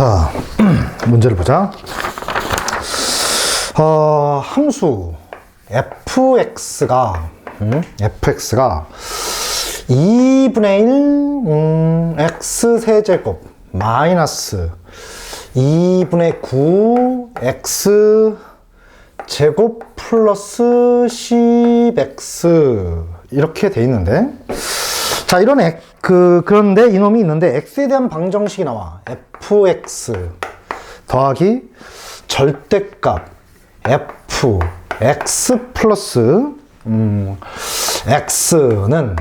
자, 문제를 보자. 어, 함수 fx가 음, fx가 2분의 1 음, x 세제곱 마이너스 2분의 9 x 제곱 플러스 10x 이렇게 돼 있는데 자 이런 액, 그 그런데 이놈이 있는데 x에 대한 방정식이 나와 fx 더하기 절대값 f x 플러스 음, x는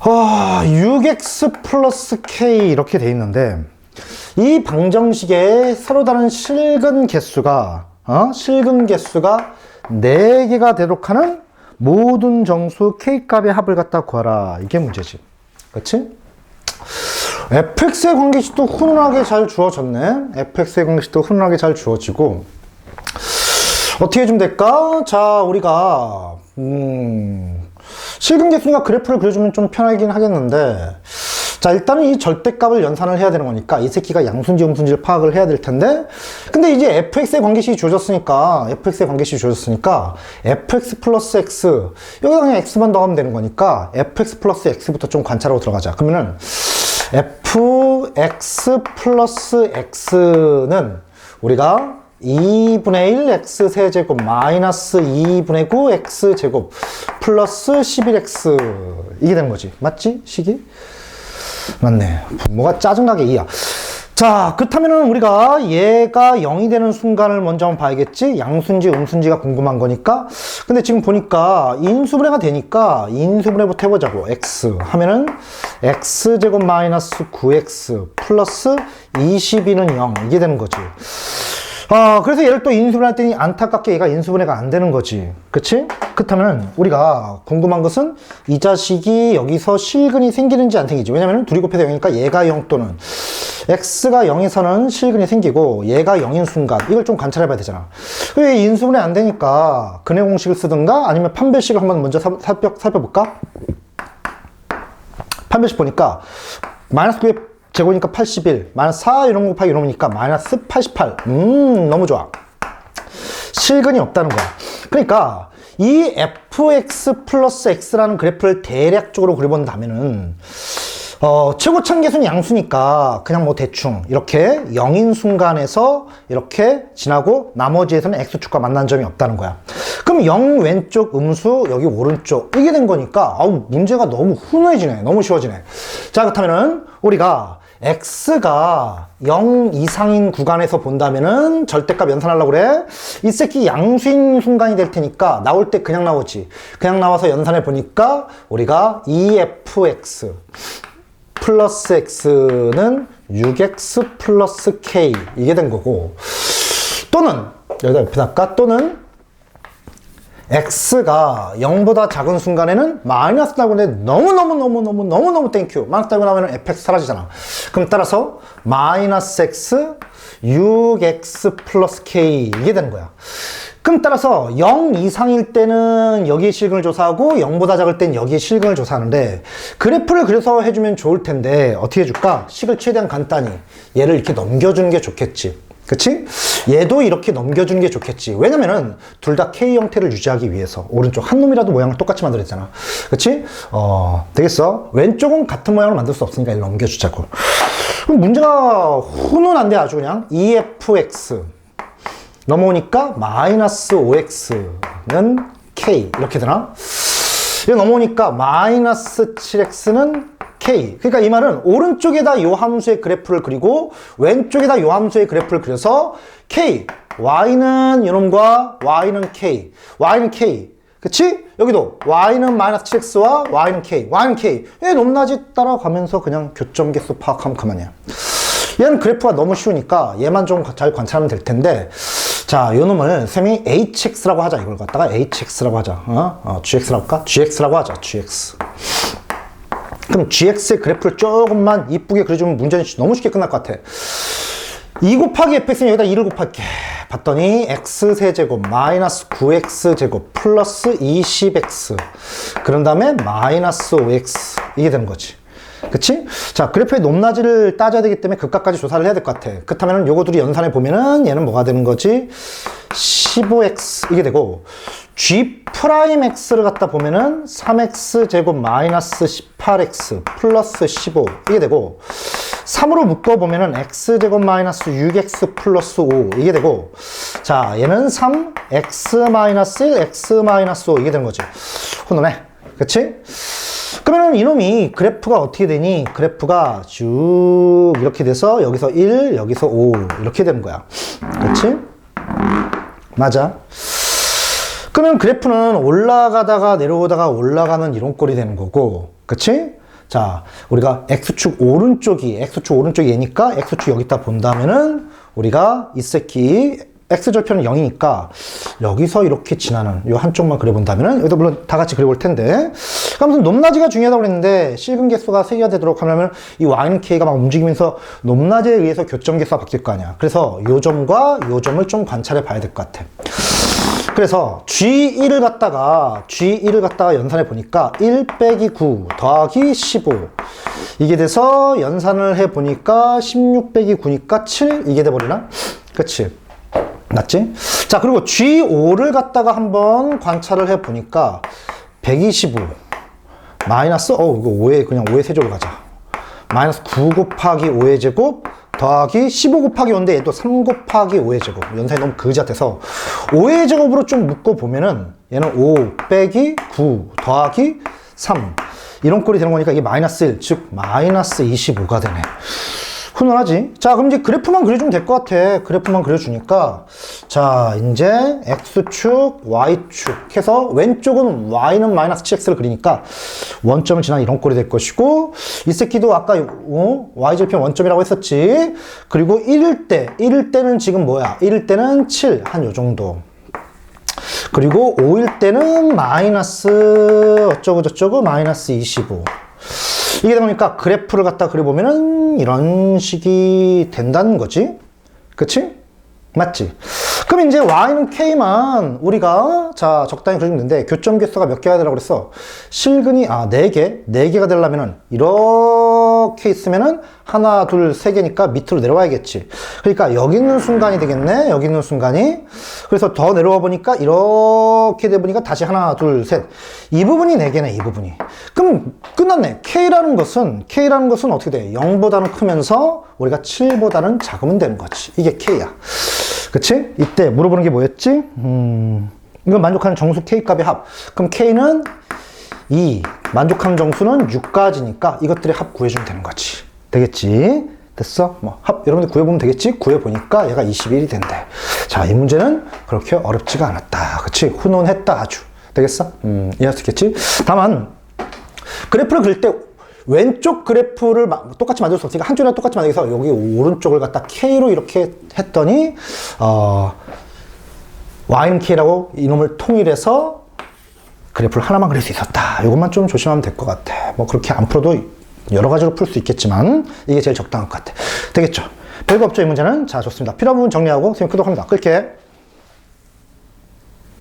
아, 6x 플러스 k 이렇게 돼 있는데 이 방정식에 서로 다른 실근 개수가 어? 실근 개수가 4개가 되도록 하는 모든 정수 k값의 합을 갖다 구하라. 이게 문제지. 그렇지? fx의 관계식도 훈훈하게 잘 주어졌네. fx의 관계식도 훈훈하게 잘 주어지고. 어떻게 해주면 될까? 자 우리가 음, 실근 개수가 그래프를 그려주면 좀 편하긴 하겠는데. 자 일단은 이 절대값을 연산을 해야 되는 거니까 이 새끼가 양순지 음순지를 파악을 해야 될 텐데 근데 이제 fx의 관계식이 주어졌으니까 fx의 관계식이 주어졌으니까 fx 플러스 x 여기다 그냥 x만 더하면 되는 거니까 fx 플러스 x부터 좀 관찰하고 들어가자. 그러면은 fx 플러스 x는 우리가 2분의 1 x 세제곱 마이너스 2분의 9 x 제곱 플러스 11x 이게 되는 거지. 맞지? 식이? 맞네. 뭐가 짜증나게 이야 자 그렇다면은 우리가 얘가 0이 되는 순간을 먼저 한번 봐야겠지? 양순지 음순지가 궁금한 거니까. 근데 지금 보니까 인수분해가 되니까 인수분해부터 해보자고. X 하면은 x제곱 마이너스 9x 플러스 22는 0 이게 되는 거지 아, 그래서 얘를 또 인수분해 했더니 안타깝게 얘가 인수분해가 안 되는 거지. 그치? 그렇다면 우리가 궁금한 것은 이 자식이 여기서 실근이 생기는지 안 생기지. 왜냐면 둘이 곱해서 0이니까 얘가 0 또는 x가 0에서는 실근이 생기고 얘가 0인 순간 이걸 좀 관찰해 봐야 되잖아. 왜 인수분해 안 되니까 근해 공식을 쓰든가 아니면 판별식을 한번 먼저 살펴, 살펴볼까? 판별식 보니까 마이너스 9의 제곱이니까 81 마이너스 4 이런 거 곱하기 이러니까 마이너스 88 음 너무 좋아 실근이 없다는 거야 그러니까 이 fx 플러스 x라는 그래프를 대략적으로 그려본다면은 어, 최고참 계수는 양수니까 그냥 뭐 대충 이렇게 0인 순간에서 이렇게 지나고 나머지에서는 x축과 만난 점이 없다는 거야. 그럼 0 왼쪽 음수 여기 오른쪽 이게 된 거니까 아우 문제가 너무 훈훈해지네. 너무 쉬워지네. 자 그렇다면은 우리가 x가 0 이상인 구간에서 본다면은 절대값 연산하려고 그래. 이 새끼 양수인 순간이 될 테니까 나올 때 그냥 나오지. 그냥 나와서 연산해 보니까 우리가 2fx 플러스 x는 6x 플러스 k 이게 된 거고 또는 여기다 옆에 놨까 또는 x가 0보다 작은 순간에는 마이너스 나고 근데 너무너무너무너무 너무너무 땡큐 마이너스 나고 나면 fx 사라지잖아. 그럼 따라서 마이너스 x 6x 플러스 k 이게 되는 거야. 그럼 따라서 0 이상일 때는 여기에 실근을 조사하고 0보다 작을 땐 여기에 실근을 조사하는데 그래프를 그려서 해주면 좋을 텐데 어떻게 해줄까? 식을 최대한 간단히 얘를 이렇게 넘겨주는 게 좋겠지 그치? 얘도 이렇게 넘겨주는 게 좋겠지 왜냐면은 둘 다 K 형태를 유지하기 위해서 오른쪽 한 놈이라도 모양을 똑같이 만들었잖아 그치? 어 되겠어? 왼쪽은 같은 모양을 만들 수 없으니까 얘를 넘겨주자고 그럼 문제가 훈훈한데 아주 그냥 EFX 넘어오니까 마이너스 5x는 k 이렇게 되나? 이거 넘어오니까 마이너스 7x는 k 그러니까 이 말은 오른쪽에다 요 함수의 그래프를 그리고 왼쪽에다 요 함수의 그래프를 그려서 k y는 이놈과 y는 k y는 k 그치? 여기도 y는 마이너스 7x와 y는 k y는 k 왜 높낮이 따라가면서 그냥 교점 개수 파악하면 그만이야 얘는 그래프가 너무 쉬우니까 얘만 좀 잘 관찰하면 될 텐데 자, 요 놈을 쌤이 hx라고 하자. 이걸 갖다가 hx라고 하자. 어? 어, gx라고 할까? gx라고 하자. gx. 그럼 gx의 그래프를 조금만 이쁘게 그려주면 문제는 너무 쉽게 끝날 것 같아. 2 곱하기 fx는 여기다 2를 곱할게. 봤더니 x세제곱 마이너스 9x제곱 플러스 20x 그런 다음에 마이너스 5x 이게 되는 거지. 그치? 자, 그래프의 높낮이를 따져야 되기 때문에 극값까지 조사를 해야 될 것 같아. 그렇다면 요거 둘이 연산해 보면은 얘는 뭐가 되는 거지? 15x 이게 되고 g 프라임 x를 갖다 보면은 3x 제곱 마이너스 18x 플러스 15 이게 되고 3으로 묶어 보면은 x 제곱 마이너스 6x 플러스 5 이게 되고 자 얘는 3 x 마이너스 1 x 마이너스 5 이게 되는 거지 훈훈해 그치? 그러면 이놈이 그래프가 어떻게 되니? 그래프가 쭉 이렇게 돼서 여기서 1, 여기서 5 이렇게 되는 거야. 그렇지? 맞아. 그러면 그래프는 올라가다가 내려오다가 올라가는 이런 꼴이 되는 거고, 그치? 자, 우리가 X축 오른쪽이, X축 오른쪽이 얘니까 X축 여기다 본다면은 우리가 이 새끼 X절편은 0이니까 여기서 이렇게 지나는 이 한쪽만 그려본다면은 여기다 물론 다 같이 그려볼 텐데. 아무튼 높낮이가 중요하다고 그랬는데 실근 개수가 3개가 되도록 하려면 이 Y는 K가 막 움직이면서 높낮이에 의해서 교점 개수가 바뀔 거 아니야. 그래서 요 점과 요 점을 좀 관찰해 봐야 될 것 같아 그래서 G1을 갖다가 G1을 갖다가 연산해 보니까 1 빼기 9 더하기 15 이게 돼서 연산을 해 보니까 16 빼기 9니까 7 이게 돼 버리나? 그치? 맞지? 자 그리고 G5를 갖다가 한번 관찰을 해 보니까 125 마이너스 어 이거 5의 그냥 5의 세제곱 가자 마이너스 9 곱하기 5의 제곱 더하기 15 곱하기 5인데 얘도 3 곱하기 5의 제곱. 연산이 너무 그지 같아서 5의 제곱으로 좀 묶어 보면은 얘는 5 빼기 9 더하기 3 이런 꼴이 되는 거니까 이게 마이너스 1 즉 마이너스 25가 되네 훈훈하지? 자, 그럼 이제 그래프만 그려주면 될 것 같아. 그래프만 그려주니까. 자, 이제 X축, Y축 해서 왼쪽은 Y는 마이너스 7X를 그리니까 원점을 지나 이런 꼴이 될 것이고, 이 새끼도 아까 어? Y절편 원점이라고 했었지. 그리고 1일 때, 1일 때는 지금 뭐야? 1일 때는 7, 한 요 정도. 그리고 5일 때는 마이너스 어쩌고저쩌고 마이너스 25. 이게 되니까 그래프를 갖다 그려보면은 이런 식이 된다는 거지. 그치? 맞지? 그럼 이제 y는 k만 우리가 자 적당히 그리면 되는데 교점 개수가 몇 개가 되라고 그랬어? 실근이 아 4개? 4개가 되려면은 이 렇게 있으면은 하나 둘 세 개니까 밑으로 내려와야겠지 그러니까 여기 있는 순간이 되겠네 여기 있는 순간이 그래서 더 내려와 보니까 이렇게 돼 보니까 다시 하나 둘 셋 이 부분이 4개네 이 부분이 그럼 끝났네 k라는 것은 k라는 것은 어떻게 돼? 0보다는 크면서 우리가 7보다는 작으면 되는 거지 이게 k야 그치? 이때 물어보는 게 뭐였지? 음, 이건 만족하는 정수 K값의 합. 그럼 K는 2, 만족하는 정수는 6까지니까 이것들의 합 구해주면 되는 거지. 되겠지? 됐어? 뭐, 합, 여러분들 구해보면 되겠지? 구해보니까 얘가 21이 된대. 자, 이 문제는 그렇게 어렵지가 않았다. 그치? 훈훈했다, 아주. 되겠어? 음, 이해할 수 있겠지? 다만, 그래프를 그릴 때 왼쪽 그래프를 마- 똑같이 만들 수 없으니까 한쪽이랑 똑같이 만들기 위해서 여기 오른쪽을 갖다 K로 이렇게 했더니 어, Y는 K라고 이놈을 통일해서 그래프를 하나만 그릴 수 있었다. 이것만 좀 조심하면 될 것 같아. 뭐 그렇게 안 풀어도 여러 가지로 풀 수 있겠지만 이게 제일 적당한 것 같아. 되겠죠? 별거 없죠, 이 문제는. 자, 좋습니다. 필요한 부분 정리하고 선생님 끄도록 합니다. 끌게.